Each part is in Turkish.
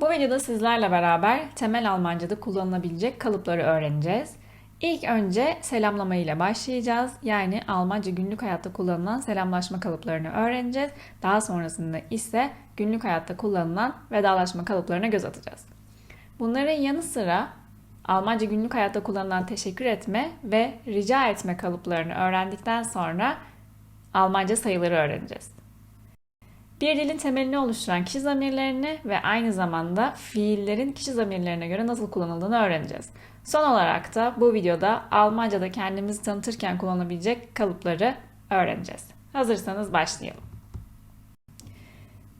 Bu videoda sizlerle beraber temel Almanca'da kullanılabilecek kalıpları öğreneceğiz. İlk önce selamlama ile başlayacağız. Yani Almanca günlük hayatta kullanılan selamlaşma kalıplarını öğreneceğiz. Daha sonrasında ise günlük hayatta kullanılan vedalaşma kalıplarına göz atacağız. Bunların yanı sıra Almanca günlük hayatta kullanılan teşekkür etme ve rica etme kalıplarını öğrendikten sonra Almanca sayıları öğreneceğiz. Bir dilin temelini oluşturan kişi zamirlerini ve aynı zamanda fiillerin kişi zamirlerine göre nasıl kullanıldığını öğreneceğiz. Son olarak da bu videoda Almanca'da kendimizi tanıtırken kullanabilecek kalıpları öğreneceğiz. Hazırsanız başlayalım.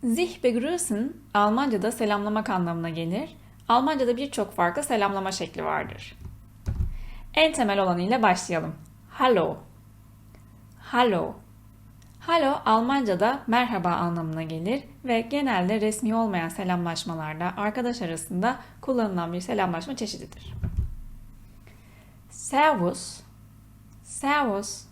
Sich begrüßen Almanca'da selamlamak anlamına gelir. Almanca'da birçok farklı selamlama şekli vardır. En temel olanıyla başlayalım. Hallo. Hallo. Hallo Almanca'da merhaba anlamına gelir ve genelde resmi olmayan selamlaşmalarda arkadaş arasında kullanılan bir selamlaşma çeşididir. Servus, Servus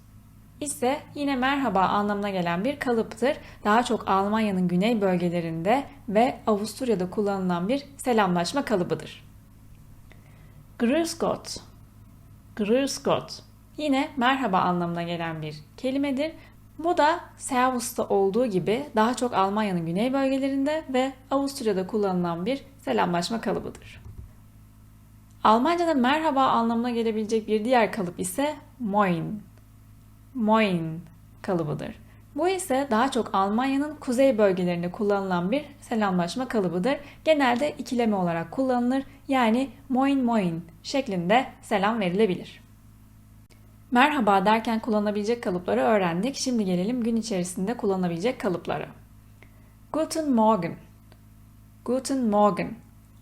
ise yine merhaba anlamına gelen bir kalıptır. Daha çok Almanya'nın güney bölgelerinde ve Avusturya'da kullanılan bir selamlaşma kalıbıdır. Grüß Gott, Grüß Gott yine merhaba anlamına gelen bir kelimedir. Bu da Servus'ta olduğu gibi daha çok Almanya'nın güney bölgelerinde ve Avusturya'da kullanılan bir selamlaşma kalıbıdır. Almanca'da merhaba anlamına gelebilecek bir diğer kalıp ise Moin. Moin kalıbıdır. Bu ise daha çok Almanya'nın kuzey bölgelerinde kullanılan bir selamlaşma kalıbıdır. Genelde ikileme olarak kullanılır. Yani moin moin şeklinde selam verilebilir. Merhaba derken kullanabilecek kalıpları öğrendik. Şimdi gelelim gün içerisinde kullanabilecek kalıplara. Guten Morgen. Guten Morgen.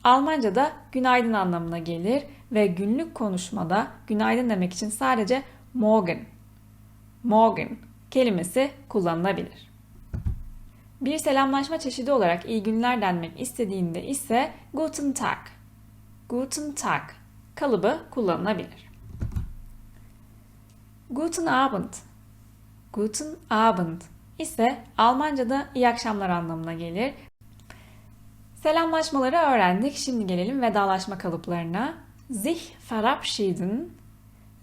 Almanca'da günaydın anlamına gelir ve günlük konuşmada günaydın demek için sadece morgen, morgen kelimesi kullanılabilir. Bir selamlaşma çeşidi olarak iyi günler denmek istediğinde ise Guten Tag, Guten Tag kalıbı kullanılabilir. Guten Abend. Guten Abend ise Almanca'da iyi akşamlar anlamına gelir. Selamlaşmaları öğrendik. Şimdi gelelim vedalaşma kalıplarına. Sich verabschieden.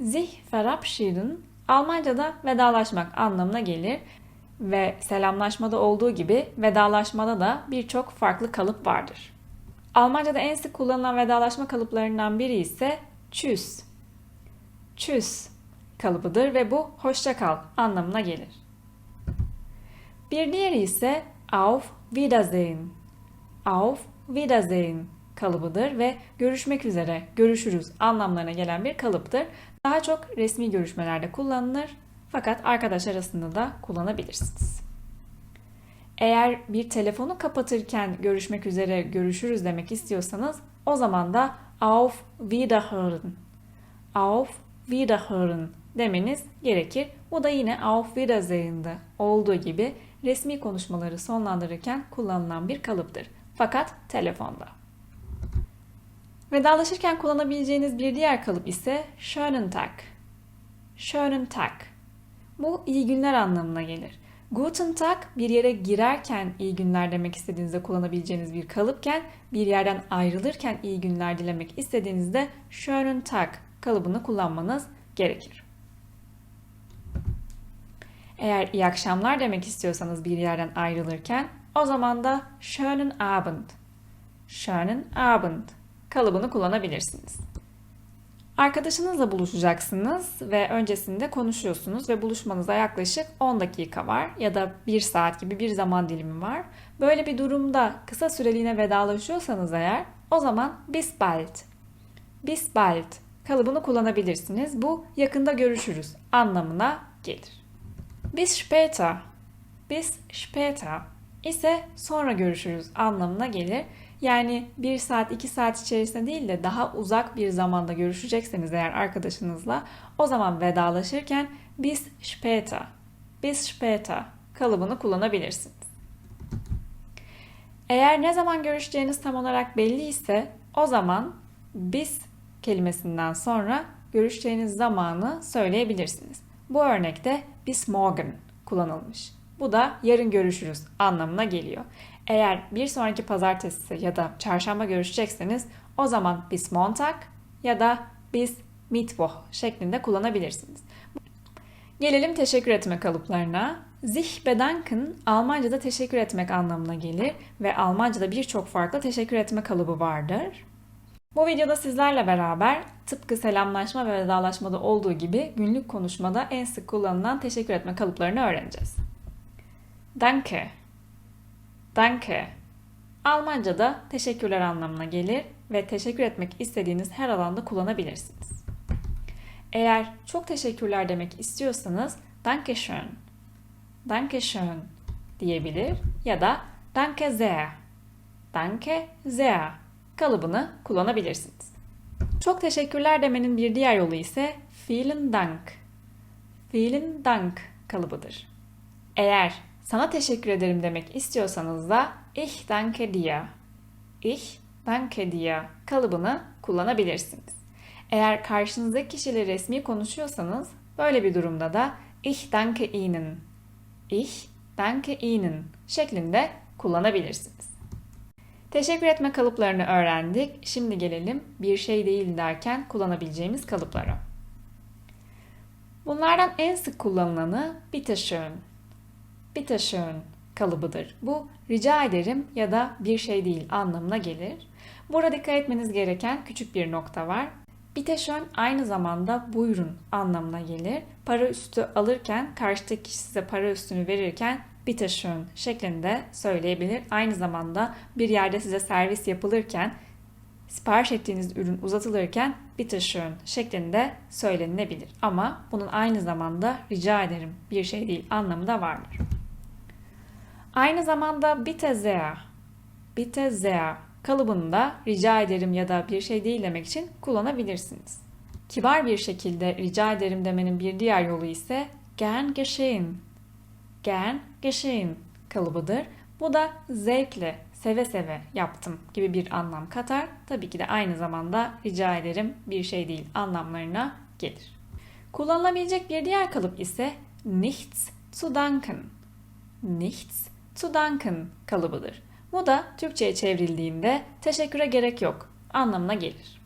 Sich verabschieden Almanca'da vedalaşmak anlamına gelir ve selamlaşmada olduğu gibi vedalaşmada da birçok farklı kalıp vardır. Almanca'da en sık kullanılan vedalaşma kalıplarından biri ise tschüss. Tschüss kalıbıdır ve bu hoşça kal anlamına gelir. Bir diğeri ise auf Wiedersehen. Auf Wiedersehen kalıbıdır ve görüşmek üzere, görüşürüz anlamlarına gelen bir kalıptır. Daha çok resmi görüşmelerde kullanılır fakat arkadaş arasında da kullanabilirsiniz. Eğer bir telefonu kapatırken görüşmek üzere, görüşürüz demek istiyorsanız o zaman da auf Wiederhören. Auf Wiederhören demeniz gerekir. Bu da yine Auf Wiedersehen'de olduğu gibi resmi konuşmaları sonlandırırken kullanılan bir kalıptır. Fakat telefonda. Vedalaşırken kullanabileceğiniz bir diğer kalıp ise Schönen Tag. Schönen Tag. Bu iyi günler anlamına gelir. Guten Tag bir yere girerken iyi günler demek istediğinizde kullanabileceğiniz bir kalıpken bir yerden ayrılırken iyi günler dilemek istediğinizde Schönen Tag kalıbını kullanmanız gerekir. Eğer iyi akşamlar demek istiyorsanız bir yerden ayrılırken o zaman da schönen Abend, schönen Abend kalıbını kullanabilirsiniz. Arkadaşınızla buluşacaksınız ve öncesinde konuşuyorsunuz ve buluşmanıza yaklaşık 10 dakika var ya da 1 saat gibi bir zaman dilimi var. Böyle bir durumda kısa süreliğine vedalaşıyorsanız eğer o zaman bis bald, bis bald kalıbını kullanabilirsiniz. Bu yakında görüşürüz anlamına gelir. Bis später, bis später ise sonra görüşürüz anlamına gelir. Yani bir saat iki saat içerisinde değil de daha uzak bir zamanda görüşecekseniz eğer arkadaşınızla o zaman vedalaşırken bis später, bis später kalıbını kullanabilirsiniz. Eğer ne zaman görüşeceğiniz tam olarak belli ise o zaman bis kelimesinden sonra görüşeceğiniz zamanı söyleyebilirsiniz. Bu örnekte bis morgen kullanılmış. Bu da yarın görüşürüz anlamına geliyor. Eğer bir sonraki pazartesi ya da çarşamba görüşecekseniz o zaman bis Montag ya da bis Mittwoch şeklinde kullanabilirsiniz. Gelelim teşekkür etme kalıplarına. Sich bedanken Almanca'da teşekkür etmek anlamına gelir ve Almanca'da birçok farklı teşekkür etme kalıbı vardır. Bu videoda sizlerle beraber tıpkı selamlaşma ve vedalaşmada olduğu gibi günlük konuşmada en sık kullanılan teşekkür etme kalıplarını öğreneceğiz. Danke. Danke. Almanca'da teşekkürler anlamına gelir ve teşekkür etmek istediğiniz her alanda kullanabilirsiniz. Eğer çok teşekkürler demek istiyorsanız Dankeschön, Dankeschön diyebilir ya da Danke sehr, Danke sehr kalıbını kullanabilirsiniz. Çok teşekkürler demenin bir diğer yolu ise vielen Dank, vielen Dank kalıbıdır. Eğer sana teşekkür ederim demek istiyorsanız da ich danke dir, ich danke dir kalıbını kullanabilirsiniz. Eğer karşınızdaki kişiyle resmi konuşuyorsanız böyle bir durumda da ich danke Ihnen, ich danke Ihnen şeklinde kullanabilirsiniz. Teşekkür etme kalıplarını öğrendik. Şimdi gelelim bir şey değil derken kullanabileceğimiz kalıplara. Bunlardan en sık kullanılanı bitteschön. Bitteschön kalıbıdır. Bu rica ederim ya da bir şey değil anlamına gelir. Burada dikkat etmeniz gereken küçük bir nokta var. Bitteschön aynı zamanda buyurun anlamına gelir. Para üstü alırken karşıdaki kişi size para üstünü verirken bitteschön şeklinde söyleyebilir. Aynı zamanda bir yerde size servis yapılırken sipariş ettiğiniz ürün uzatılırken bitteschön şeklinde söylenilebilir. Ama bunun aynı zamanda rica ederim bir şey değil anlamı da vardır. Aynı zamanda bitte sehr, bitte sehr kalıbını da rica ederim ya da bir şey değil demek için kullanabilirsiniz. Kibar bir şekilde rica ederim demenin bir diğer yolu ise gern geschehen, gern geschehen kalıbıdır. Bu da zevkle, seve seve yaptım gibi bir anlam katar. Tabii ki de aynı zamanda rica ederim bir şey değil anlamlarına gelir. Kullanılabilecek bir diğer kalıp ise nichts zu danken. Nichts zu danken kalıbıdır. Bu da Türkçe'ye çevrildiğinde teşekküre gerek yok anlamına gelir.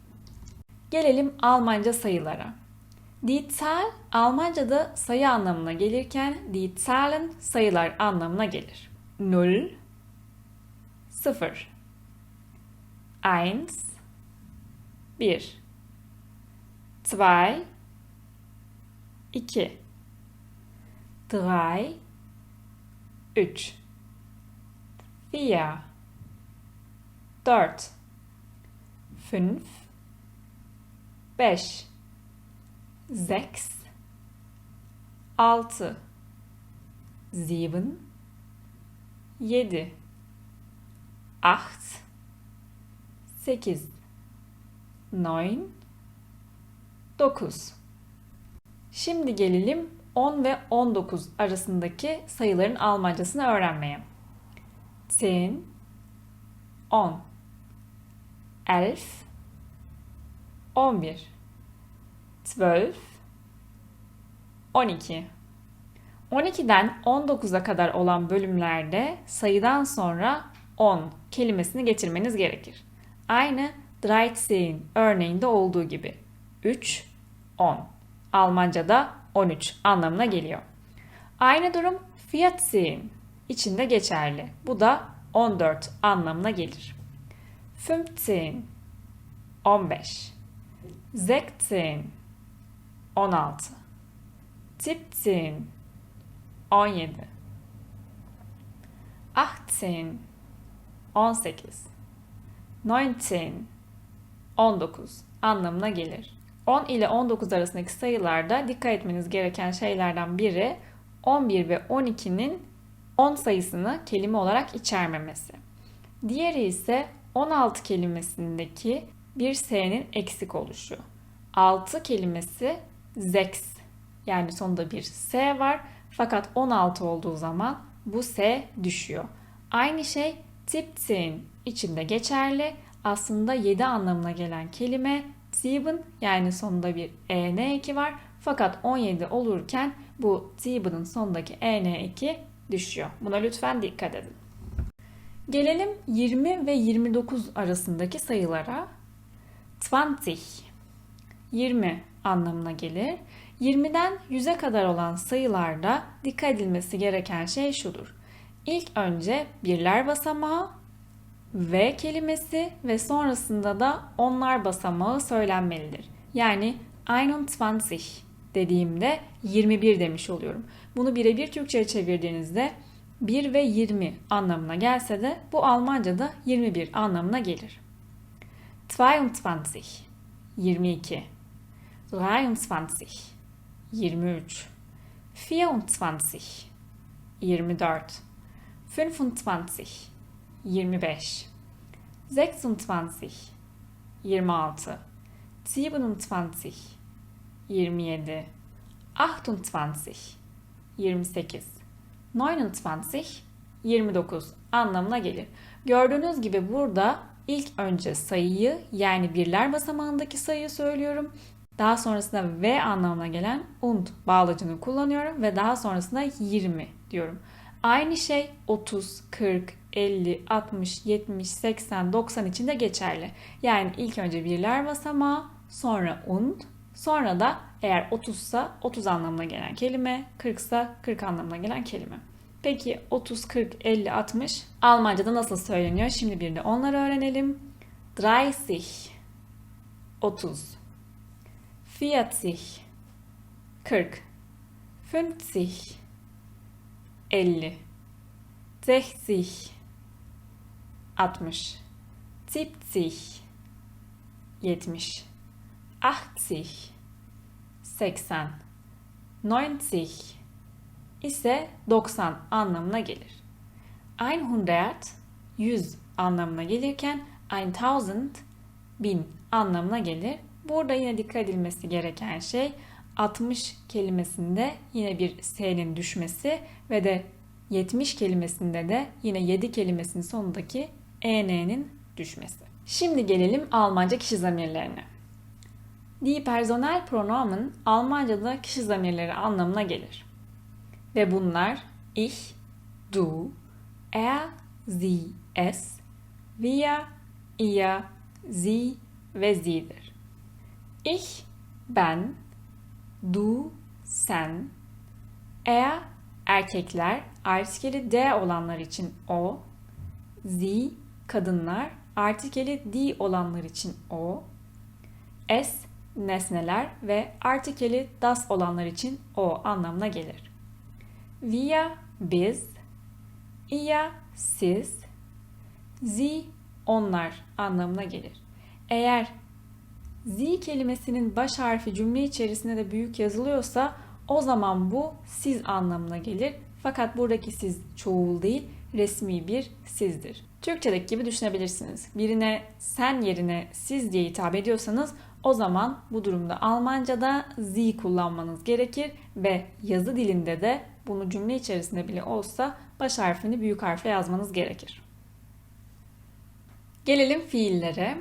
Gelelim Almanca sayılara. Die Almanca'da sayı anlamına gelirken die sayılar anlamına gelir. 0 0 1 1 2 2 3 3 4 4 5 5 6 6 7 7 8 8 9 9 Şimdi gelelim 10 ve 19 arasındaki sayıların Almancasını öğrenmeye. 10 10 11 11 12 12 12'den 19'a kadar olan bölümlerde sayıdan sonra 10 kelimesini getirmeniz gerekir. Aynı 13 örneğinde olduğu gibi. 3, 10. Almanca'da 13 anlamına geliyor. Aynı durum 14 içinde geçerli. Bu da 14 anlamına gelir. 15 15 16 16 17 17 18 18 19 19 anlamına gelir. 10 ile 19 arasındaki sayılarda dikkat etmeniz gereken şeylerden biri 11 ve 12'nin 10 sayısını kelime olarak içermemesi. Diğeri ise 16 kelimesindeki bir s'nin eksik oluşu. 6 kelimesi zex yani sonunda bir s var fakat 16 olduğu zaman bu s düşüyor. Aynı şey tiptin içinde geçerli. Aslında 7 anlamına gelen kelime sieben yani sonunda bir en eki var. Fakat 17 olurken bu sieben'ın sonundaki en eki düşüyor. Buna lütfen dikkat edin. Gelelim 20 ve 29 arasındaki sayılara. 20 20 anlamına gelir. 20'den 100'e kadar olan sayılarda dikkat edilmesi gereken şey şudur. İlk önce birler basamağı, V kelimesi ve sonrasında da onlar basamağı söylenmelidir. Yani 21 dediğimde 21 demiş oluyorum. Bunu birebir Türkçe'ye çevirdiğinizde 1 ve 20 anlamına gelse de bu Almanca'da 21 anlamına gelir. 22 22 23 23 24 24 25 25 26 26 27 27 28 28 29 29 anlamına gelir. Gördüğünüz gibi burada ilk önce sayıyı yani birler basamağındaki sayıyı söylüyorum. Daha sonrasında V anlamına gelen und bağlacını kullanıyorum ve daha sonrasında 20 diyorum. Aynı şey 30, 40, 50, 60, 70, 80, 90 için de geçerli. Yani ilk önce birler basamağı, sonra und, sonra da eğer 30 ise 30 anlamına gelen kelime, 40 ise 40 anlamına gelen kelime. Peki 30, 40, 50, 60 Almanca'da nasıl söyleniyor? Şimdi bir de onları öğrenelim. 30 30 40 40 50 50 60 60 70 70 80 80 90 ise 90 anlamına gelir. 100 100 anlamına gelirken 1000 bin anlamına gelir. Burada yine dikkat edilmesi gereken şey 60 kelimesinde yine bir S'nin düşmesi ve de 70 kelimesinde de yine 7 kelimesinin sonundaki EN'nin düşmesi. Şimdi gelelim Almanca kişi zamirlerine. Die Personalpronomen Almanca'da kişi zamirleri anlamına gelir. Ve bunlar ich, du, er, sie, es, wir, ihr, sie ve sie'dir. Ich, ben, du, sen, er, erkekler, artikeli D olanlar için o, sie, kadınlar, artikeli D olanlar için o, es, nesneler ve artikeli das olanlar için o anlamına gelir. Wir, biz, ihr, siz, sie, onlar anlamına gelir. Eğer Z kelimesinin baş harfi cümle içerisinde de büyük yazılıyorsa o zaman bu siz anlamına gelir. Fakat buradaki siz çoğul değil, resmi bir sizdir. Türkçedeki gibi düşünebilirsiniz. Birine sen yerine siz diye hitap ediyorsanız o zaman bu durumda Almanca'da Z kullanmanız gerekir ve yazı dilinde de bunu cümle içerisinde bile olsa baş harfini büyük harfle yazmanız gerekir. Gelelim fiillere.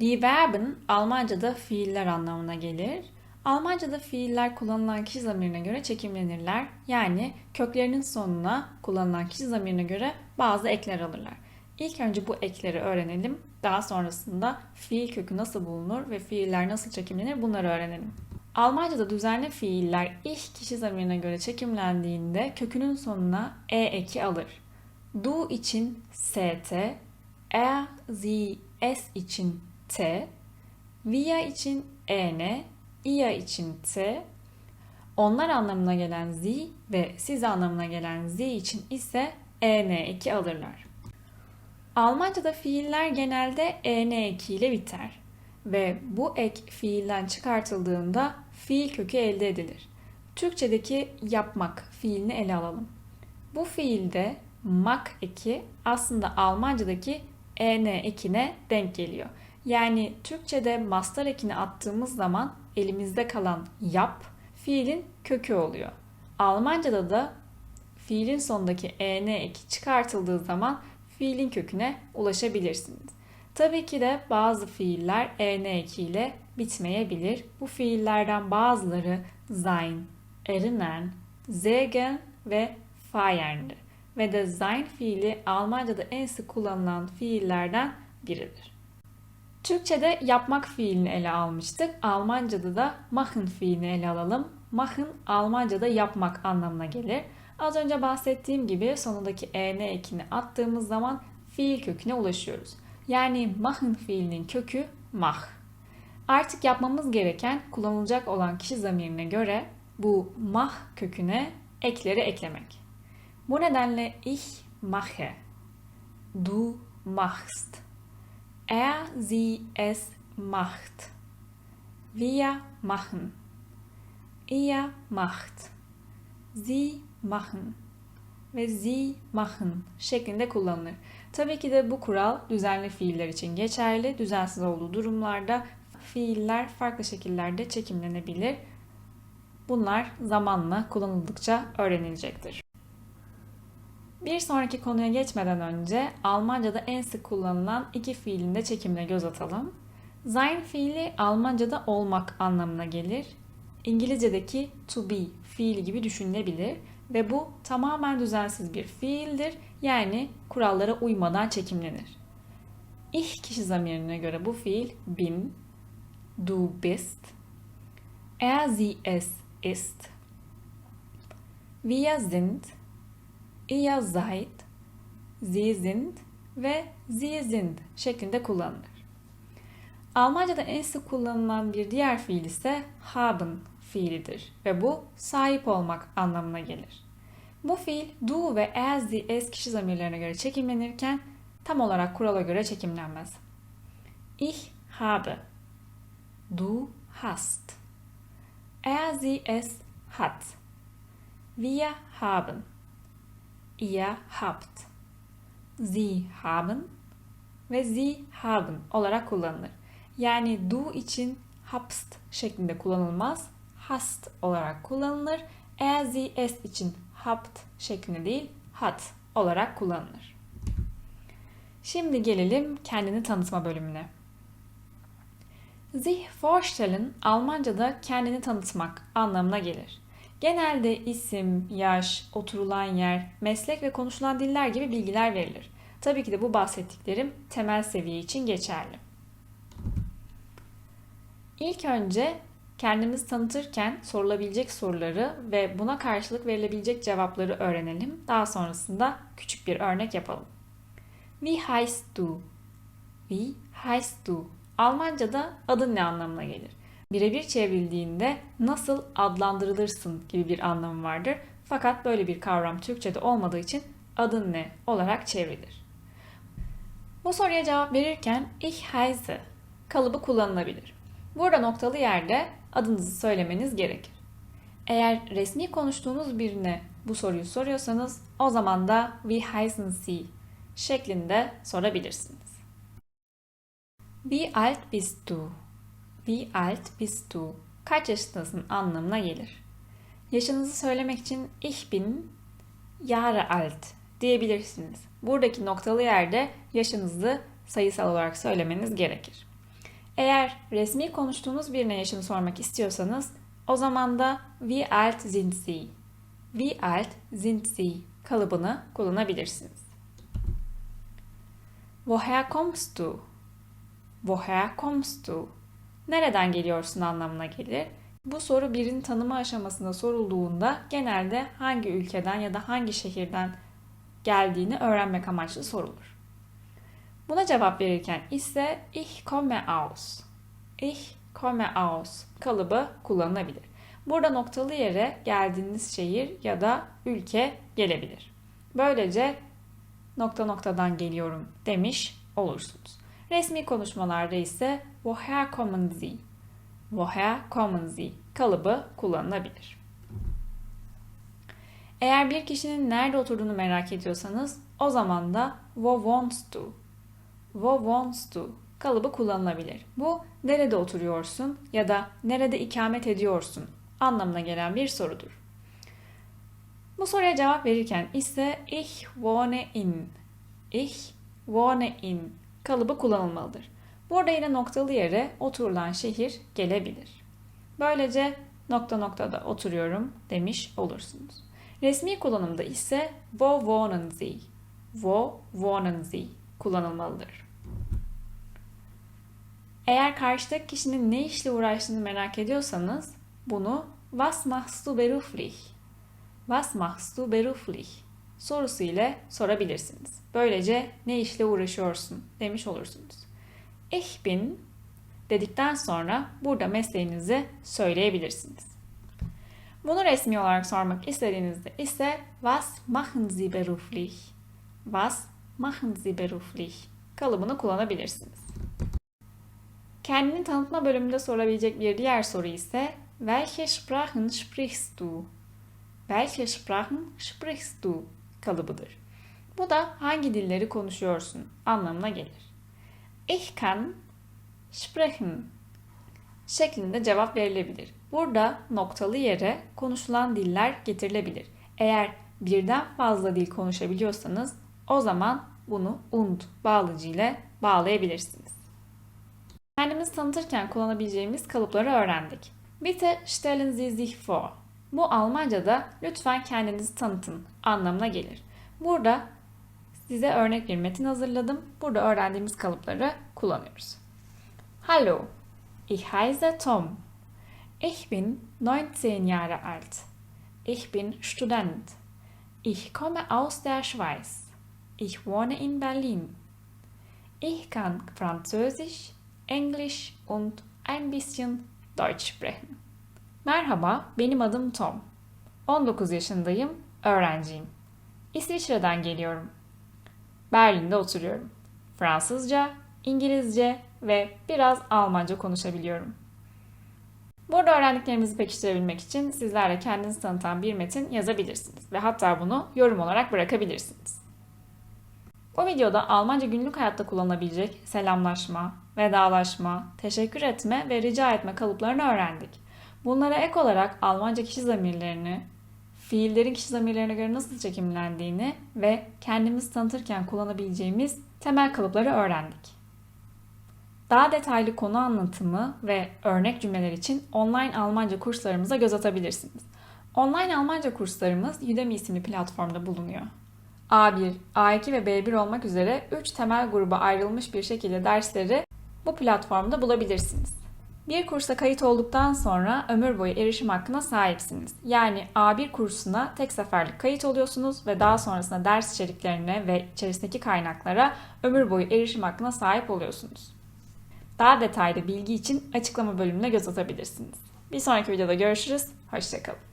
Die Verben Almanca'da fiiller anlamına gelir. Almanca'da fiiller kullanılan kişi zamirine göre çekimlenirler. Yani köklerinin sonuna kullanılan kişi zamirine göre bazı ekler alırlar. İlk önce bu ekleri öğrenelim. Daha sonrasında fiil kökü nasıl bulunur ve fiiller nasıl çekimlenir bunları öğrenelim. Almanca'da düzenli fiiller ich kişi zamirine göre çekimlendiğinde kökünün sonuna e eki alır. Du için st, er, sie, es için t, wir için en, ihr için t, onlar anlamına gelen z ve siz anlamına gelen z için ise en eki alırlar. Almanca'da fiiller genelde en eki ile biter ve bu ek fiilden çıkartıldığında fiil kökü elde edilir. Türkçedeki yapmak fiilini ele alalım. Bu fiilde mak eki aslında Almanca'daki en ekine denk geliyor. Yani Türkçe'de master ekini attığımız zaman elimizde kalan yap fiilin kökü oluyor. Almanca'da da fiilin sonundaki en eki çıkartıldığı zaman fiilin köküne ulaşabilirsiniz. Tabii ki de bazı fiiller en ekiyle bitmeyebilir. Bu fiillerden bazıları sein, erinnern, sägen ve feiern'dir. ve de sein fiili Almanca'da en sık kullanılan fiillerden biridir. Türkçe'de yapmak fiilini ele almıştık. Almanca'da da machen fiilini ele alalım. Machen Almanca'da yapmak anlamına gelir. Az önce bahsettiğim gibi sonundaki en ekini attığımız zaman fiil köküne ulaşıyoruz. Yani machen fiilinin kökü mach. Artık yapmamız gereken kullanılacak olan kişi zamirine göre bu mach köküne ekleri eklemek. Bu nedenle ich mache, du machst, er, sie, es macht, wir machen, ihr macht, sie machen ve sie machen şeklinde kullanılır. Tabii ki de bu kural düzenli fiiller için geçerli. Düzensiz olduğu durumlarda fiiller farklı şekillerde çekimlenebilir. Bunlar zamanla kullanıldıkça öğrenilecektir. Bir sonraki konuya geçmeden önce Almanca'da en sık kullanılan iki fiilin de çekimine göz atalım. Sein fiili Almanca'da olmak anlamına gelir. İngilizce'deki to be fiili gibi düşünülebilir ve bu tamamen düzensiz bir fiildir. Yani kurallara uymadan çekimlenir. Ich kişi zamirine göre bu fiil bin, du bist, er sie es ist, wir sind, ihr seid, sie sind ve sie sind şeklinde kullanılır. Almanca'da en sık kullanılan bir diğer fiil ise haben fiilidir ve bu sahip olmak anlamına gelir. Bu fiil du ve as the es kişi zamirlerine göre çekimlenirken tam olarak kurala göre çekimlenmez. Ich habe, du hast, er sie es hat, wir haben, ihr habt, sie haben ve sie haben olarak kullanılır. Yani du için habst şeklinde kullanılmaz, hast olarak kullanılır. Er sie es için habt şeklinde değil, hat olarak kullanılır. Şimdi gelelim kendini tanıtma bölümüne. Sich vorstellen Almanca'da kendini tanıtmak anlamına gelir. Genelde isim, yaş, oturulan yer, meslek ve konuşulan diller gibi bilgiler verilir. Tabii ki de bu bahsettiklerim temel seviye için geçerli. İlk önce kendimizi tanıtırken sorulabilecek soruları ve buna karşılık verilebilecek cevapları öğrenelim. Daha sonrasında küçük bir örnek yapalım. Wie heißt du? Wie heißt du? Almanca'da adın ne anlamına gelir? Birebir çevrildiğinde nasıl adlandırılırsın gibi bir anlamı vardır. Fakat böyle bir kavram Türkçe'de olmadığı için adın ne olarak çevrilir. Bu soruya cevap verirken ich heiße kalıbı kullanılabilir. Burada noktalı yerde adınızı söylemeniz gerekir. Eğer resmi konuştuğunuz birine bu soruyu soruyorsanız o zaman da wie heißen Sie şeklinde sorabilirsiniz. Wie alt bist du? Wie alt bist du? Kaç yaşındasın anlamına gelir. Yaşınızı söylemek için ich bin Jahre alt diyebilirsiniz. Buradaki noktalı yerde yaşınızı sayısal olarak söylemeniz gerekir. Eğer resmi konuştuğunuz birine yaşını sormak istiyorsanız o zaman da wie alt sind Sie? Wie alt sind Sie kalıbını kullanabilirsiniz. Woher kommst du? Woher kommst du? Nereden geliyorsun anlamına gelir. Bu soru birinin tanıma aşamasında sorulduğunda genelde hangi ülkeden ya da hangi şehirden geldiğini öğrenmek amaçlı sorulur. Buna cevap verirken ise ich komme aus. Ich komme aus kalıbı kullanılabilir. Burada noktalı yere geldiğiniz şehir ya da ülke gelebilir. Böylece nokta noktadan geliyorum demiş olursunuz. Resmi konuşmalarda ise woher kommen Sie? Woher kommen Sie kalıbı kullanılabilir. Eğer bir kişinin nerede oturduğunu merak ediyorsanız o zaman da wo wohnst du? Wo wohnst du kalıbı kullanılabilir. Bu nerede oturuyorsun ya da nerede ikamet ediyorsun anlamına gelen bir sorudur. Bu soruya cevap verirken ise ich wohne in, ich wohne in kalıbı kullanılmalıdır. Burada yine noktalı yere oturulan şehir gelebilir. Böylece nokta noktada oturuyorum demiş olursunuz. Resmi kullanımda ise wo wohnen Sie, wo wohnen Sie kullanılmalıdır. Eğer karşıdaki kişinin ne işle uğraştığını merak ediyorsanız bunu Was machst du beruflich? Was machst du beruflich? sorusu ile sorabilirsiniz. Böylece ne işle uğraşıyorsun demiş olursunuz. Ich dedikten sonra burada mesleğinizi söyleyebilirsiniz. Bunu resmi olarak sormak istediğinizde ise Was machen Sie beruflich? Was machen Sie beruflich? kalıbını kullanabilirsiniz. Kendini tanıtma bölümünde sorabilecek bir diğer soru ise Welche Sprachen sprichst du? Welche Sprachen sprichst du? kalıbıdır. Bu da hangi dilleri konuşuyorsun anlamına gelir. Ich kann sprechen şeklinde cevap verilebilir. Burada noktalı yere konuşulan diller getirilebilir. Eğer birden fazla dil konuşabiliyorsanız o zaman bunu und bağlıcı ile bağlayabilirsiniz. Kendimizi tanıtırken kullanabileceğimiz kalıpları öğrendik. Bitte stellen Sie sich vor. Bu Almanca'da lütfen kendinizi tanıtın anlamına gelir. Burada size örnek bir metin hazırladım. Burada öğrendiğimiz kalıpları kullanıyoruz. Hallo, ich heiße Tom. Ich bin 19 Jahre alt. Ich bin Student. Ich komme aus der Schweiz. Ich wohne in Berlin. Ich kann Französisch, Englisch und ein bisschen Deutsch sprechen. Merhaba, benim adım Tom. 19 yaşındayım, öğrenciyim. İsviçre'den geliyorum. Berlin'de oturuyorum. Fransızca, İngilizce ve biraz Almanca konuşabiliyorum. Burada öğrendiklerimizi pekiştirebilmek için sizlerle kendinizi tanıtan bir metin yazabilirsiniz ve hatta bunu yorum olarak bırakabilirsiniz. Bu videoda Almanca günlük hayatta kullanılabilecek selamlaşma, vedalaşma, teşekkür etme ve rica etme kalıplarını öğrendik. Bunlara ek olarak Almanca kişi zamirlerini, fiillerin kişi zamirlerine göre nasıl çekimlendiğini ve kendimizi tanıtırken kullanabileceğimiz temel kalıpları öğrendik. Daha detaylı konu anlatımı ve örnek cümleler için online Almanca kurslarımıza göz atabilirsiniz. Online Almanca kurslarımız Udemy isimli platformda bulunuyor. A1, A2 ve B1 olmak üzere 3 temel gruba ayrılmış bir şekilde dersleri bu platformda bulabilirsiniz. Bir kursa kayıt olduktan sonra ömür boyu erişim hakkına sahipsiniz. Yani A1 kursuna tek seferlik kayıt oluyorsunuz ve daha sonrasında ders içeriklerine ve içerisindeki kaynaklara ömür boyu erişim hakkına sahip oluyorsunuz. Daha detaylı bilgi için açıklama bölümüne göz atabilirsiniz. Bir sonraki videoda görüşürüz. Hoşçakalın.